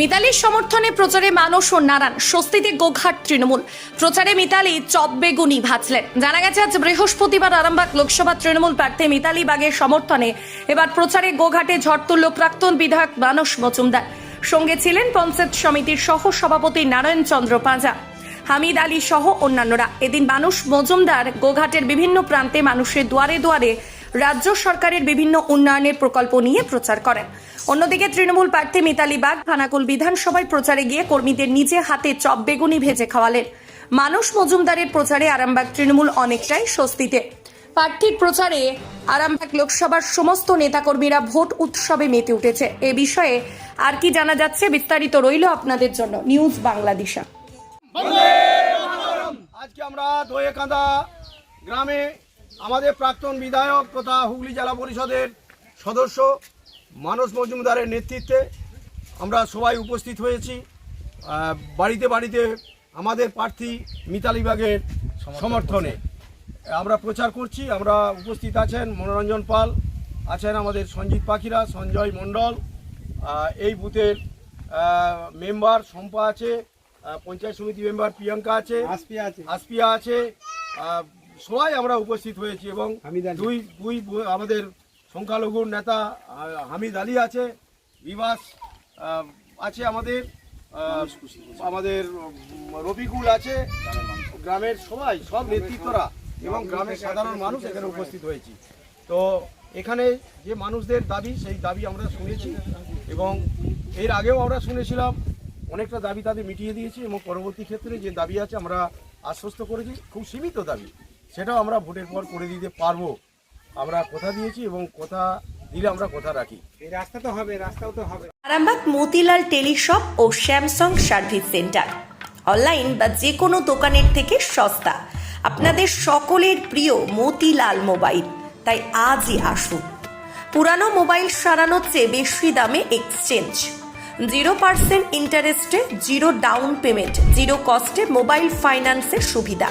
মিতালির সমর্থনে প্রচারে মানুষ ও নারায়ণ, স্বস্তিতে গোঘাট তৃণমূল। প্রচারে মিতালি চপ বেগুনি ভাজলেন। জানা গেছে, আজ বৃহস্পতিবার আরামবাগ লোকসভা তৃণমূল প্রার্থী মিতালি বাগের সমর্থনে এবার প্রচারে গোঘাটে ঝড় তুলল প্রাক্তন বিধায়ক মানস মজুমদার। সঙ্গে ছিলেন পঞ্চায়েত সমিতির সহ সভাপতি নারায়ণ চন্দ্র পাঁজা, হামিদ আলী সহ অন্যান্যরা। এদিন মানুষ মজুমদার গোঘাটের বিভিন্ন প্রান্তে মানুষের দুয়ারে দুয়ারে রাজ্য সরকারের বিভিন্ন উন্নয়নের প্রকল্প নিয়ে প্রচার করেন। অন্যদিকে তৃণমূল প্রার্থী মিতালি বাগ খানাকুল বিধানসভায় প্রচারে গিয়ে কর্মীদের নিজে হাতে চপ বেগুনি ভেজে খাওয়ালেন। মানুষ মজুমদারের প্রচারে আরামবাগ তৃণমূল অনেকটাই স্বস্তিতে। প্রার্থীর প্রচারে আরামবাগ লোকসভার সমস্ত নেতাকর্মীরা ভোট উৎসবে মেতে উঠেছে। এ বিষয়ে আর কি জানা যাচ্ছে বিস্তারিত রইল আপনাদের জন্য। নিউজ বাংলাদেশা। আজকে আমরা দোয়েকাঁদা গ্রামে আমাদের প্রাক্তন বিধায়ক তথা হুগলি জেলা পরিষদের সদস্য মানস মজুমদারের নেতৃত্বে আমরা সবাই উপস্থিত হয়েছি। বাড়িতে বাড়িতে আমাদের প্রার্থী মিতালি বাগের সমর্থনে আমরা প্রচার করছি আমরা উপস্থিত আছেন মনোরঞ্জন পাল আছেন আমাদের সঞ্জিত পাখিরা সঞ্জয় মণ্ডল এই বুথের মেম্বার শম্পা আছে পঞ্চায়েত সমিতি মেম্বার প্রিয়াঙ্কা আছে আসপিয়া আছে। আসপিয়া আছে সবাই আমরা উপস্থিত হয়েছি এবং হামিদ দুই দুই আমাদের সংখ্যালঘুর নেতা হামিদ আলী আছে বিবাস আছে আমাদের আমাদের রবিকুল আছে গ্রামের সবাই সব নেতৃত্বরা এবং গ্রামের সাধারণ মানুষ এখানে উপস্থিত হয়েছি। তো এখানে যে মানুষদের দাবি সেই দাবি আমরা শুনেছি এবং এর আগেও আমরা শুনেছিলাম অনেকটা দাবি তাদের মিটিয়ে দিয়েছি এবং পরবর্তী ক্ষেত্রে যে দাবি আছে আমরা আশ্বস্ত করেছি খুব সীমিত দাবি। সেটাও আমরা ভোটের পর করে দিতে পারব। আমরা কথা দিয়েছি এবং কথা দিলে আমরা কথা রাখি। এই রাস্তা তো হবে রাস্তাও তো হবে। আরামবাগ মতিলাল টেলিশপ ও স্যামসাং সার্ভিস সেন্টার। অনলাইন বা যে কোনো দোকানের থেকে সস্তা। আপনাদের সকলের প্রিয় মতিলাল মোবাইল। তাই আজই আসুন। পুরানো মোবাইল সারানোর চেয়ে বেশি দামে এক্সচেঞ্জ। জিরো পার্সেন্ট ইন্টারেস্টে জিরো ডাউন পেমেন্ট জিরো কস্টে মোবাইল ফাইন্যান্সের সুবিধা।